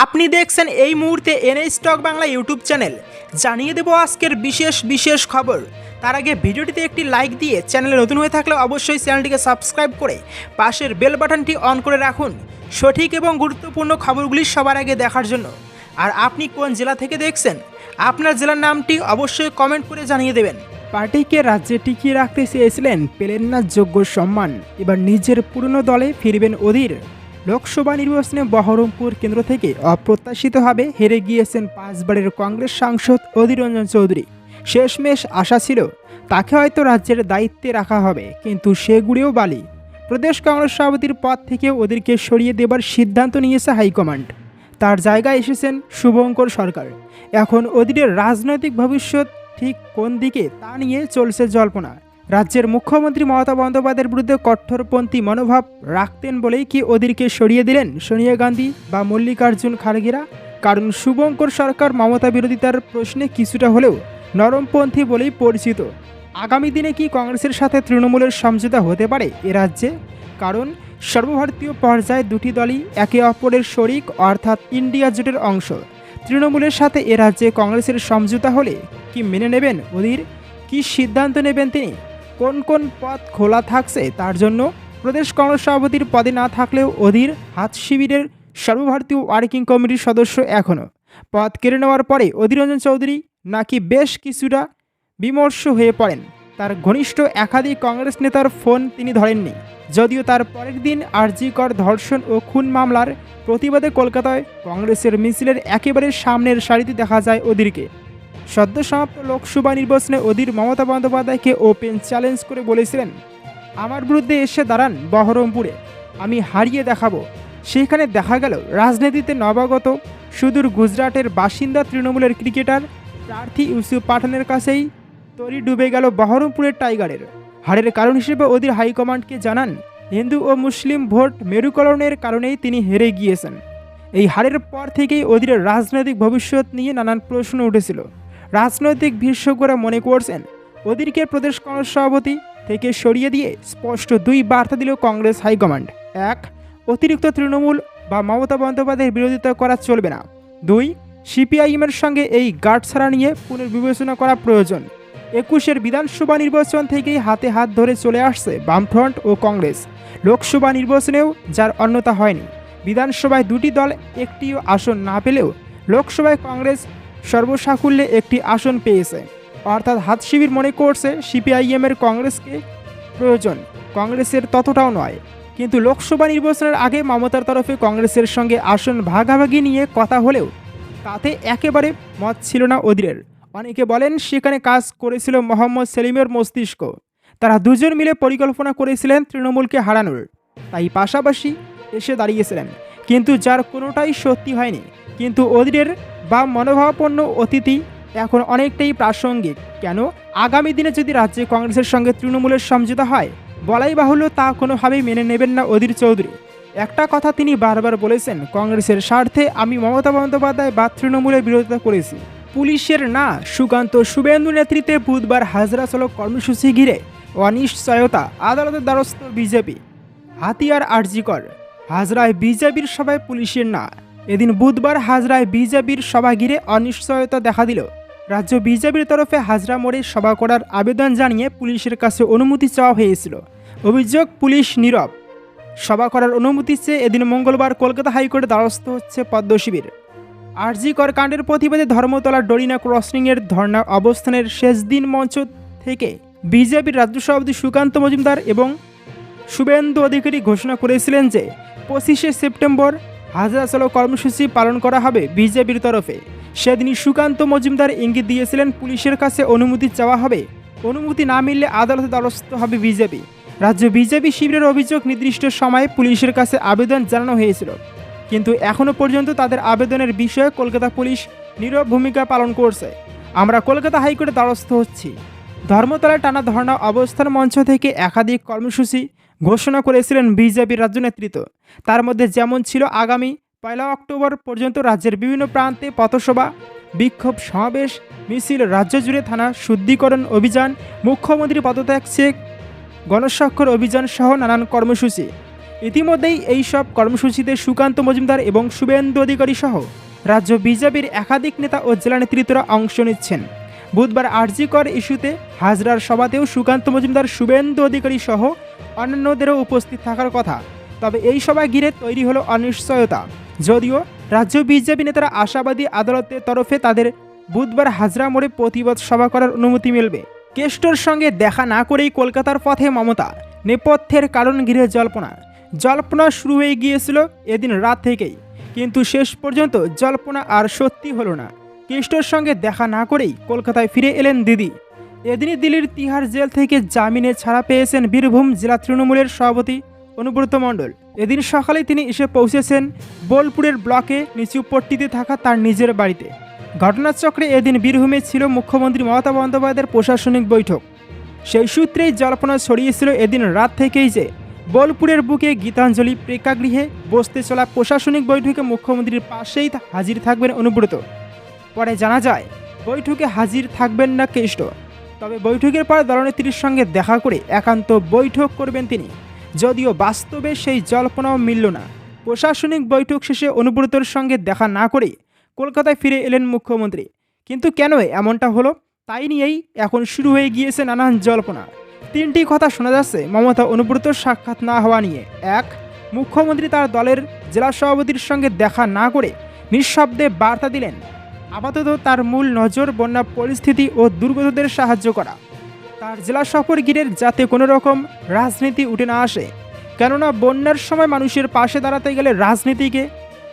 আপনি দেখছেন এই মুহূর্তে NA stock Bangla YouTube channel. জানিয়ে দেব আজকের বিশেষ বিশেষ খবর। তার আগে ভিডিওটিতে একটি লাইক দিয়ে চ্যানেলে নতুন হয়ে থাকলে অবশ্যই চ্যানেলটিকে সাবস্ক্রাইব করে পাশের বেল বাটনটি অন করে রাখুন। সঠিক এবং গুরুত্বপূর্ণ খবরগুলি সবার আগে দেখার জন্য। আর আপনি কোন জেলা থেকে দেখছেন? আপনার জেলার নামটি অবশ্যই কমেন্ট করে জানিয়ে দেবেন। পার্টিকে রাজ্যে টিকিয়ে রাখতে চেয়েছিলেন পেলেন না যোগ্য সম্মান। এবার নিজের পুরনো দলে ফিরবেন অধীর। লোকসভা নির্বাচনে বহরমপুর কেন্দ্র থেকে অপ্রত্যাশিতভাবে হেরে গিয়েছেন পাঁচবারের কংগ্রেস সাংসদ অধীর রঞ্জন চৌধুরী। শেষমেশ আশা ছিল তাকে হয়তো রাজ্যের দায়িত্বে রাখা হবে, কিন্তু সেগুলিও বালি। প্রদেশ কংগ্রেস সভাপতির পদ থেকে ওদেরকে সরিয়ে দেবার সিদ্ধান্ত নিয়েছে হাইকমান্ড। তার জায়গায় এসেছেন শুভঙ্কর সরকার। এখন অধীরের রাজনৈতিক ভবিষ্যৎ ঠিক কোন দিকে তা নিয়ে চলছে জল্পনা। রাজ্যের মুখ্যমন্ত্রী মমতা বন্দ্যোপাধ্যায়ের বিরুদ্ধে কঠোরপন্থী মনোভাব রাখতেন বলেই কি ওদেরকে সরিয়ে দিলেন সোনিয়া গান্ধী বা মল্লিকার্জুন খাড়গেরা কারণ শুভঙ্কর সরকার মমতা বিরোধিতার প্রশ্নে কিছুটা হলেও নরমপন্থী বলেই পরিচিত। আগামী দিনে কি কংগ্রেসের সাথে তৃণমূলের সমঝোতা হতে পারে এ রাজ্যে? কারণ সর্বভারতীয় পর্যায়ে দুটি দলই একে অপরের শরিক অর্থাৎ ইন্ডিয়া জোটের অংশ। তৃণমূলের সাথে এ রাজ্যে কংগ্রেসের সমঝোতা হলে কি মেনে নেবেন অধীর কি সিদ্ধান্ত নেবেন তিনি? কোন কোন পথ খোলা থাকছে তার জন্য প্রদেশ কংগ্রেস সভাপতির পদে না থাকলেও অধীর হাত শিবিরের সর্বভারতীয় ওয়ার্কিং কমিটির সদস্য এখনও পদ কেড়ে নেওয়ার পরে অধীর রঞ্জন চৌধুরী নাকি বেশ কিছুটা বিমর্ষ হয়ে পড়েন। তার ঘনিষ্ঠ একাধিক কংগ্রেস নেতার ফোন তিনি ধরেননি। যদিও তার পরের দিন আরজিকর ধর্ষণ ও খুন মামলার প্রতিবাদে কলকাতায় কংগ্রেসের মিছিলের একেবারে সামনের সারিতে দেখা যায় অধীরকে। সদ্য সমাপ্ত লোকসভা নির্বাচনে অধীর মমতা বন্দ্যোপাধ্যায়কে ওপেন চ্যালেঞ্জ করে বলেছিলেন, আমার বিরুদ্ধে এসে দাঁড়ান বহরমপুরে, আমি হারিয়ে দেখাবো। সেখানে দেখা গেল, রাজনীতিতে নবাগত, সুদূর গুজরাটের বাসিন্দা তৃণমূলের ক্রিকেটার প্রার্থী ইউসুফ পাঠানের কাছেই তরি ডুবে গেল বহরমপুরের টাইগারের। হারের কারণ হিসেবে অধীর হাইকমান্ডকে জানান, হিন্দু ও মুসলিম ভোট মেরুকরণের কারণেই তিনি হেরে গিয়েছেন। এই হারের পর থেকেই অধীরের রাজনৈতিক ভবিষ্যৎ নিয়ে নানান প্রশ্ন উঠেছিল। রাজনৈতিক বিশেষজ্ঞরা মনে করছেন অধীরকে প্রদেশ কংগ্রেস সভাপতি থেকে সরিয়ে দিয়ে স্পষ্ট দুই বার্তা দিল কংগ্রেস হাইকমান্ড। এক, অতিরিক্ত তৃণমূল বা মমতা বন্দ্যোপাধ্যায়ের বিরোধিতা করা চলবে না। দুই, সিপিআইএমের সঙ্গে এই গার্ড ছাড়া নিয়ে পুনর্বিবেচনা করা প্রয়োজন। একুশের বিধানসভা নির্বাচন থেকেই হাতে হাত ধরে চলে আসছে বামফ্রন্ট ও কংগ্রেস। লোকসভা নির্বাচনেও যার অন্যতা হয়নি। বিধানসভায় দুটি দল একটিও আসন না পেলেও লোকসভায় কংগ্রেস সর্বসাকুল্যে একটি আসন পেয়েছে। অর্থাৎ হাত শিবির মনে করছে সিপিআইএমের কংগ্রেসকে প্রয়োজন। কংগ্রেসের ততটাও নয়। কিন্তু লোকসভা নির্বাচনের আগে মমতার তরফে কংগ্রেসের সঙ্গে আসন ভাগাভাগি নিয়ে কথা হলেও তাতে একেবারে মত ছিল না অধীরের অনেকে বলেন সেখানে কাজ করেছিল মোহাম্মদ সেলিমের মস্তিষ্ক। তারা দুজন মিলে পরিকল্পনা করেছিলেন তৃণমূলকে হারানোর। তাই পাশাপাশি এসে দাঁড়িয়েছিলেন। কিন্তু যার কোনোটাই সত্যি হয়নি। কিন্তু অধীরের বা মনোভাবাপন্ন অতিথি এখন অনেকটাই প্রাসঙ্গিক। কেন? আগামী দিনে যদি রাজ্যে কংগ্রেসের সঙ্গে তৃণমূলের সমঝোতা হয়, বলাই বাহুল্য তা কোনোভাবেই মেনে নেবেন না অধীর চৌধুরী। একটা কথা তিনি বারবার বলেছেন, কংগ্রেসের স্বার্থে আমি মমতা বন্দ্যোপাধ্যায় বা তৃণমূলের বিরোধিতা করেছি। পুলিশের না, সুকান্ত শুভেন্দু নেতৃত্বে বুধবার হাজরা চলক কর্মসূচি ঘিরে অনিশ্চয়তা, আদালতের দ্বারস্থ বিজেপি। হাতিয়ার আরজিকর, হাজরায় বিজেপির সভায় পুলিশের না। এদিন বুধবার হাজরায় বিজেপির সভা ঘিরে অনিশ্চয়তা দেখা দিল। রাজ্য বিজেপির তরফে হাজরা মোড়ে সভা করার আবেদন জানিয়ে পুলিশের কাছে অনুমতি চাওয়া হয়েছিল। অভিযোগ পুলিশ নীরব। সভা করার অনুমতি চেয়ে এদিন মঙ্গলবার কলকাতা হাইকোর্টে দ্বারস্থ হচ্ছে পদ্মশিবির আরজি কর কাণ্ডের প্রতিবাদে ধর্মতলা ডরিনা ক্রসিংয়ের ধর্ণা অবস্থানের শেষ দিন মঞ্চ থেকে বিজেপির রাজ্য সভাপতি সুকান্ত মজুমদার এবং শুভেন্দু অধিকারী ঘোষণা করেছিলেন যে পঁচিশে সেপ্টেম্বর হাজরা চলো কর্মসূচি পালন করা হবে বিজেপির তরফে। সেদিনই সুকান্ত মজুমদার ইঙ্গিত দিয়েছিলেন, পুলিশের কাছে অনুমতি চাওয়া হবে। অনুমতি না মিললে আদালতে দ্বারস্থ হবে বিজেপি। রাজ্য বিজেপি শিবিরের অভিযোগ নির্দিষ্ট সময়ে পুলিশের কাছে আবেদন জানানো হয়েছিল। কিন্তু এখনও পর্যন্ত তাদের আবেদনের বিষয়ে কলকাতা পুলিশ নীরব ভূমিকা পালন করছে। আমরা কলকাতা হাইকোর্টে দ্বারস্থ হচ্ছি। ধর্মতলায় টানা ধর্ণা অবস্থান মঞ্চ থেকে একাধিক কর্মসূচি ঘোষণা করেছিলেন বিজেপির রাজ্য নেতৃত্ব। তার মধ্যে যেমন ছিল আগামী পয়লা অক্টোবর পর্যন্ত রাজ্যের বিভিন্ন প্রান্তে পথসভা, বিক্ষোভ সমাবেশ, মিছিল রাজ্য জুড়ে থানা শুদ্ধিকরণ অভিযান, মুখ্যমন্ত্রী পদত্যাগ চেক, গণস্বাক্ষর অভিযান সহ নানান কর্মসূচি। ইতিমধ্যেই এই সব কর্মসূচিতে সুকান্ত মজুমদার এবং শুভেন্দু অধিকারী সহ রাজ্য বিজেপির একাধিক নেতা ও জেলা নেতৃত্বরা অংশ নিচ্ছেন। বুধবার আরজিকর ইস্যুতে হাজরার সভাতেও সুকান্ত মজুমদার শুভেন্দু অধিকারী সহ অন্যান্যদেরও উপস্থিত থাকার কথা। তবে এই সভা ঘিরে তৈরি হলো অনিশ্চয়তা। যদিও রাজ্য বিজেপি নেতারা আশাবাদী আদালতের তরফে তাদের বুধবার হাজরা মোড়ে প্রতিবাদ সভা করার অনুমতি মিলবে। কেষ্টর সঙ্গে দেখা না করেই কলকাতার পথে মমতা। নেপথ্যের কারণ ঘিরে জল্পনা। জল্পনা শুরু হয়ে গিয়েছিল এদিন রাত থেকেই। কিন্তু শেষ পর্যন্ত জল্পনা আর সত্যি হলো না। কেষ্টর সঙ্গে দেখা না করেই কলকাতায় ফিরে এলেন দিদি। এদিনই দিল্লির তিহার জেল থেকে জামিনে ছাড়া পেয়েছেন বীরভূম জেলা তৃণমূলের সভাপতি অনুব্রত মণ্ডল। এদিন সকালে তিনি এসে পৌঁছেছেন বোলপুরের ব্লকে নিচুপট্টিতে থাকা তার নিজের বাড়িতে। ঘটনাচক্রে এদিন বীরভূমে ছিল মুখ্যমন্ত্রী মমতা বন্দ্যোপাধ্যায়ের প্রশাসনিক বৈঠক। সেই সূত্রেই জল্পনা ছড়িয়েছিল এদিন রাত থেকেই যে বোলপুরের বুকে গীতাঞ্জলি প্রেক্ষাগৃহে বসতে চলা প্রশাসনিক বৈঠকে মুখ্যমন্ত্রীর পাশেই হাজির থাকবেন অনুব্রত। পরে জানা যায়, বৈঠকে হাজির থাকবেন না কেষ্ট। তবে বৈঠকের পর দলনেত্রীর সঙ্গে দেখা করে একান্ত বৈঠক করবেন তিনি। যদিও বাস্তবে সেই জল্পনাও মিলল না। প্রশাসনিক বৈঠক শেষে অনুব্রতর সঙ্গে দেখা না করে কলকাতায় ফিরে এলেন মুখ্যমন্ত্রী। কিন্তু কেন এমনটা হলো? তাই নিয়েই এখন শুরু হয়ে গিয়েছে নানান জল্পনা। তিনটি কথা শোনা যাচ্ছে, মমতা অনুব্রতর সাক্ষাৎ না হওয়া নিয়ে। এক, মুখ্যমন্ত্রী তার দলের জেলা সভাপতির সঙ্গে দেখা না করে নিঃশব্দে বার্তা দিলেন। আপাতত তার মূল নজর বন্যা পরিস্থিতি ও দুর্গতদের সাহায্য করা। তার জেলা সফর ঘিরে যাতে কোনো রকম রাজনীতি উঠে না আসে, কেননা বন্যার সময় মানুষের পাশে দাঁড়াতে গেলে রাজনীতিকে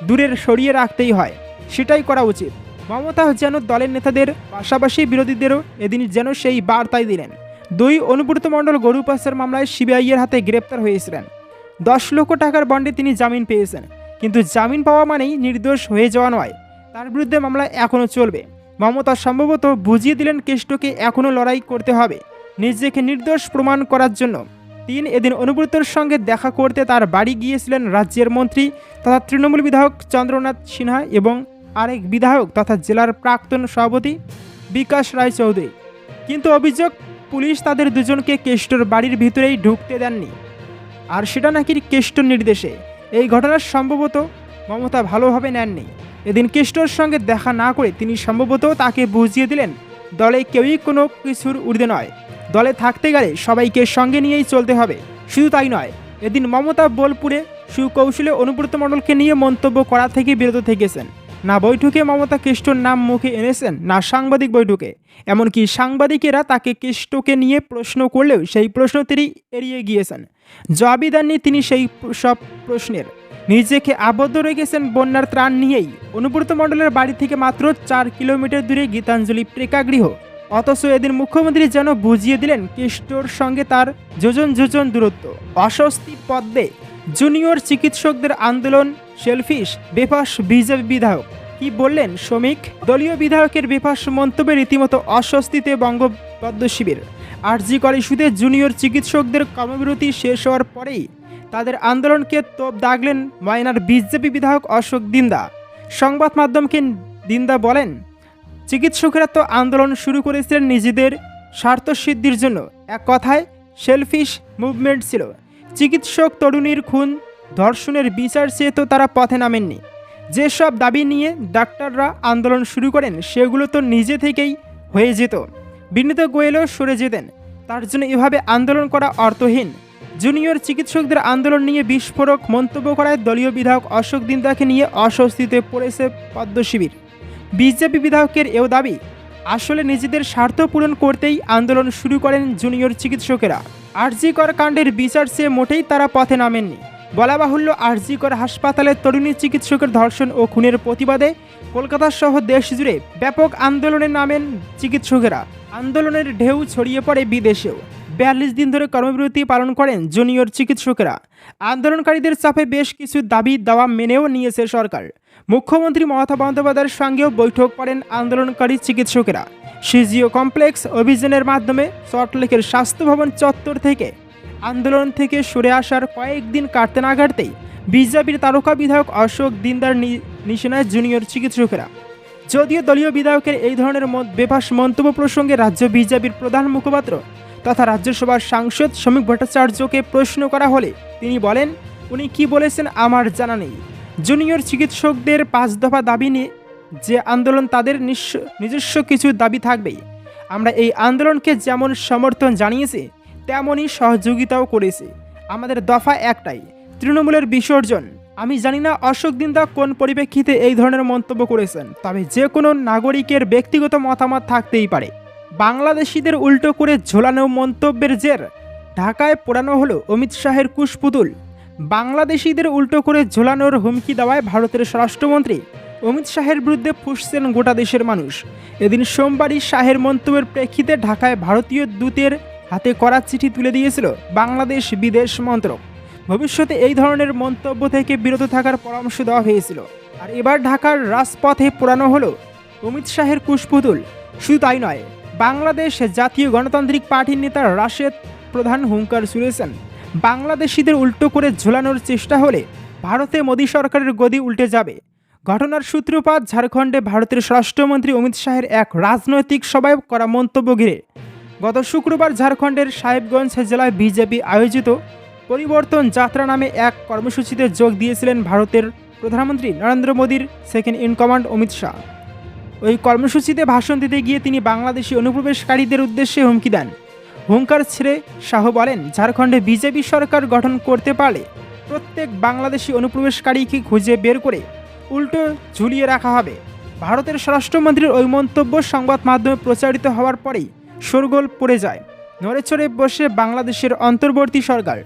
দূরের সরিয়ে রাখতেই হয়, সেটাই করা উচিত। মমতা যেন দলের নেতাদের পাশাপাশি বিরোধীদেরও এদিন যেন সেই বার্তাই দিলেন। দুই অনুব্রত মণ্ডল গরু পাচার মামলায় সিবিআইয়ের হাতে গ্রেপ্তার হয়েছিলেন। দশ লক্ষ টাকার বন্ডে তিনি জামিন পেয়েছেন, কিন্তু জামিন পাওয়া মানেই নির্দোষ হয়ে যাওয়া নয়। তার বিরুদ্ধে মামলা এখনও চলবে। মমতা সম্ভবত বুঝিয়ে দিলেন কেষ্টকে এখনও লড়াই করতে হবে। নিজেকে নির্দোষ প্রমাণ করার জন্য। তিন, এদিন অনুব্রতর সঙ্গে দেখা করতে তার বাড়ি গিয়েছিলেন রাজ্যের মন্ত্রী তথা তৃণমূল বিধায়ক চন্দ্রনাথ সিনহা এবং আরেক বিধায়ক তথা জেলার প্রাক্তন সভাপতি বিকাশ রায় চৌধুরী কিন্তু অভিযোগ, পুলিশ তাদের দুজনকে কেষ্টর বাড়ির ভিতরেই ঢুকতে দেননি। আর সেটা নাকি কেষ্টর নির্দেশে। এই ঘটনার সম্ভবত মমতা ভালোভাবে নেননি। এদিন কেষ্টর সঙ্গে দেখা না করে তিনি সম্ভবত তাকে বুঝিয়ে দিলেন, দলে কেউই কোনো কিছুর ঊর্ধ্বে নয়। দলে থাকতে গেলে সবাইকে সঙ্গে নিয়েই চলতে হবে। শুধু তাই নয়, এদিন মমতা বোলপুরে সুকৌশলে অনুব্রত মণ্ডলকে নিয়ে মন্তব্য করা থেকে বিরত থেকেছেন। না বৈঠকে মমতা কেষ্টর নাম মুখে এনেছেন, না সাংবাদিক বৈঠকে। এমনকি সাংবাদিকেরা তাকে কেষ্টকে নিয়ে প্রশ্ন করলেও সেই প্রশ্ন তিনি এড়িয়ে গিয়েছেন। জবাবই দেননি তিনি সেই সব প্রশ্নের। নিজেকে আবদ্ধ রেখেছেন বন্যার ত্রাণ নিয়েই। অনুব্রত মণ্ডলের বাড়ি থেকে মাত্র চার কিলোমিটার দূরে গীতাঞ্জলি প্রেক্ষাগৃহ অথচ এদিন মুখ্যমন্ত্রী যেন বুঝিয়ে দিলেন কেষ্টর সঙ্গে তার যোজন যোজন দূরত্ব। অস্বস্তি পদ্মে জুনিয়র চিকিৎসকদের আন্দোলন, শেলফিশ, বেফাস বিজেপি বিধায়ক। কি বললেন শ্রমিক? দলীয় বিধায়কের বেফাস মন্তব্যে রীতিমতো অস্বস্তিতে বঙ্গপদ্ম শিবির। আরজি করে ইস্যুতে জুনিয়র চিকিৎসকদের কর্মবিরতি শেষ হওয়ার পরেই তাদের আন্দোলনকে তোপ দাগলেন ময়নার বিজেপি বিধায়ক অশোক দিন্দা। সংবাদ মাধ্যমকে দিন্দা বলেন, চিকিৎসকেরা তো আন্দোলন শুরু করেছিলেন নিজেদের স্বার্থসিদ্ধির জন্য। এক কথায়, সেলফিশ মুভমেন্ট ছিল। চিকিৎসক তরুণীর খুন, ধর্ষণের বিচার চেয়ে তো তারা পথে নামেননি। যেসব দাবি নিয়ে ডাক্তাররা আন্দোলন শুরু করেন, সেগুলো তো নিজে থেকেই হয়ে যেত। বিনীত গোয়েলও সরে যেতেন। তার জন্য এভাবে আন্দোলন করা অর্থহীন। জুনিয়র চিকিৎসকদের আন্দোলন নিয়ে বিস্ফোরক মন্তব্য করায় দলীয় বিধায়ক অশোক দিন্দাকে নিয়ে অস্বস্তিতে পড়েছে পদ্ম শিবির বিজেপি বিধায়কের এও দাবি, আসলে নিজেদের স্বার্থ পূরণ করতেই আন্দোলন শুরু করেন জুনিয়র চিকিৎসকেরা। আরজিকর কাণ্ডের বিচার চেয়ে মোটেই তারা পথে নামেননি। বলা বাহুল্য, আরজিকর হাসপাতালে তরুণী চিকিৎসকের ধর্ষণ ও খুনের প্রতিবাদে কলকাতা সহ দেশ জুড়ে ব্যাপক আন্দোলনে নামেন চিকিৎসকেরা। আন্দোলনের ঢেউ ছড়িয়ে পড়ে বিদেশেও। বিয়াল্লিশ দিন ধরে কর্মবিরতি পালন করেন জুনিয়র চিকিৎসকেরা। আন্দোলনকারীদের চাপে বেশ কিছু দাবি দাওয়া মেনেও নিয়েছে সরকার। মুখ্যমন্ত্রী মমতা বন্দ্যোপাধ্যায়ের সঙ্গেও বৈঠক করেন আন্দোলনকারী চিকিৎসকেরা। সিজিও কমপ্লেক্স অভিযানের মাধ্যমে সল্টলেকের স্বাস্থ্য ভবন চত্বর থেকে আন্দোলন থেকে সরে আসার কয়েকদিন কাটতে না কাটতেই বিজেপির তারকা বিধায়ক অশোক দিনদার নিশানায় জুনিয়র চিকিৎসকেরা। যদিও দলীয় বিধায়কের এই ধরনের বেফাস মন্তব্য প্রসঙ্গে রাজ্য বিজেপির প্রধান মুখপাত্র তথা রাজ্যসভার সাংসদ শ্রমিক ভট্টাচার্যকে প্রশ্ন করা হলে তিনি বলেন, উনি কি বলেছেন আমার জানা নেই। জুনিয়র চিকিৎসকদের পাঁচ দফা দাবি নিয়ে যে আন্দোলন তাদের নিজস্ব কিছু দাবি থাকবেই। আমরা এই আন্দোলনকে যেমন সমর্থন জানিয়েছি, তেমনই সহযোগিতাও করেছি। আমাদের দফা একটাই, তৃণমূলের বিসর্জন। আমি জানি না অশোক দিন্দা কোন পরিপ্রেক্ষিতে এই ধরনের মন্তব্য করেছেন, তবে যে কোনো নাগরিকের ব্যক্তিগত মতামত থাকতেই পারে। বাংলাদেশিদের উল্টো করে ঝোলানো মন্তব্যের জের। ঢাকায় পোড়ানো হলো অমিত শাহের কুশপুতুল। বাংলাদেশিদের উল্টো করে ঝোলানোর হুমকি দেওয়ায় ভারতের স্বরাষ্ট্রমন্ত্রী অমিত শাহের বিরুদ্ধে ফুসছেন গোটা দেশের মানুষ। এদিন সোমবারই শাহের মন্তব্যের প্রেক্ষিতে ঢাকায় ভারতীয় দূতের হাতে করা চিঠি তুলে দিয়েছিল বাংলাদেশ বিদেশ মন্ত্রক। ভবিষ্যতে এই ধরনের মন্তব্য থেকে বিরত থাকার পরামর্শ দেওয়া হয়েছিল। আর এবার ঢাকার রাজপথে পোড়ানো হলো অমিত শাহের কুশপুতুল। শুধু তাই নয় বাংলাদেশ জাতীয় গণতান্ত্রিক পার্টির নেতা রাশেদ প্রধান হুঙ্কার ছুড়েছেন বাংলাদেশিদের উল্টো করে ঝোলানোর চেষ্টা হলে ভারতে মোদী সরকারের গদি উল্টে যাবে। ঘটনার সূত্রপাত ঝাড়খণ্ডে ভারতের স্বরাষ্ট্রমন্ত্রী অমিত শাহের এক রাজনৈতিক সভায় করা মন্তব্য ঘিরে। গত শুক্রবার ঝাড়খণ্ডের সাহেবগঞ্জ জেলায় বিজেপি আয়োজিত পরিবর্তন যাত্রা নামে এক কর্মসূচিতে যোগ দিয়েছিলেন ভারতের প্রধানমন্ত্রী নরেন্দ্র মোদীর second in command Amit Shah. ওই কর্মসূচিতে ভাষণ দিতে গিয়ে তিনি বাংলাদেশি অনুপ্রবেশকারীদের উদ্দেশ্যে হুমকি দেন। হুঙ্কার ছেড়ে শাহ বলেন, ঝাড়খণ্ডে বিজেপি সরকার গঠন করতে পারলে প্রত্যেক বাংলাদেশি অনুপ্রবেশকারীকে খুঁজে বের করে উল্টো ঝুলিয়ে রাখা হবে। ভারতের স্বরাষ্ট্রমন্ত্রীর ওই মন্তব্য সংবাদ মাধ্যমে প্রচারিত হওয়ার পরেই শোরগোল পড়ে যায়। নড়েচড়ে বসে বাংলাদেশের অন্তর্বর্তী সরকার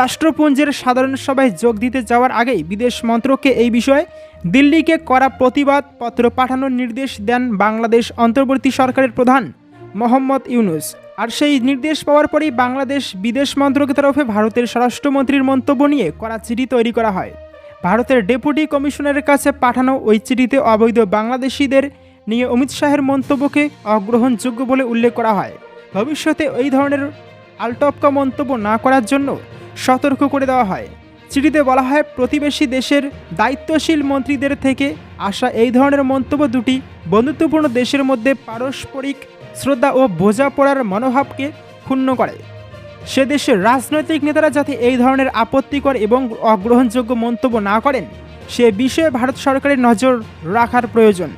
রাষ্ট্রপুঞ্জের সাধারণ সভায় যোগ দিতে যাওয়ার আগেই বিদেশ মন্ত্রককে এই বিষয়ে দিল্লিকে করা প্রতিবাদ পত্র পাঠানোর নির্দেশ দেন বাংলাদেশ অন্তর্বর্তী সরকারের প্রধান মোহাম্মদ ইউনুস। আর সেই নির্দেশ পাওয়ার পরেই বাংলাদেশ বিদেশ মন্ত্রকের তরফে ভারতের স্বরাষ্ট্রমন্ত্রীর মন্তব্য নিয়ে করা চিঠি তৈরি করা হয়। ভারতের ডেপুটি কমিশনারের কাছে পাঠানো ওই চিঠিতে অবৈধ বাংলাদেশিদের নিয়ে অমিত শাহের মন্তব্যকে অগ্রহণযোগ্য বলে উল্লেখ করা হয়। ভবিষ্যতে এই ধরনের আলটপকা মন্তব্য না করার জন্য সতর্ক করে দেওয়া হয়। চিঠিতে বলা হয়, প্রতিবেশী দেশের দায়িত্বশীল মন্ত্রীদের থেকে আসা এই ধরনের মন্তব্য দুটি বন্ধুত্বপূর্ণ দেশের মধ্যে পারস্পরিক শ্রদ্ধা ও বোঝাপড়ার মনোভাবকে ক্ষুণ্ণ করে। সে দেশের রাজনৈতিক নেতারা যাতে এই ধরনের আপত্তিকর এবং অগ্রহণযোগ্য মন্তব্য না করেন, সে বিষয়ে ভারত সরকারের নজর রাখার প্রয়োজন।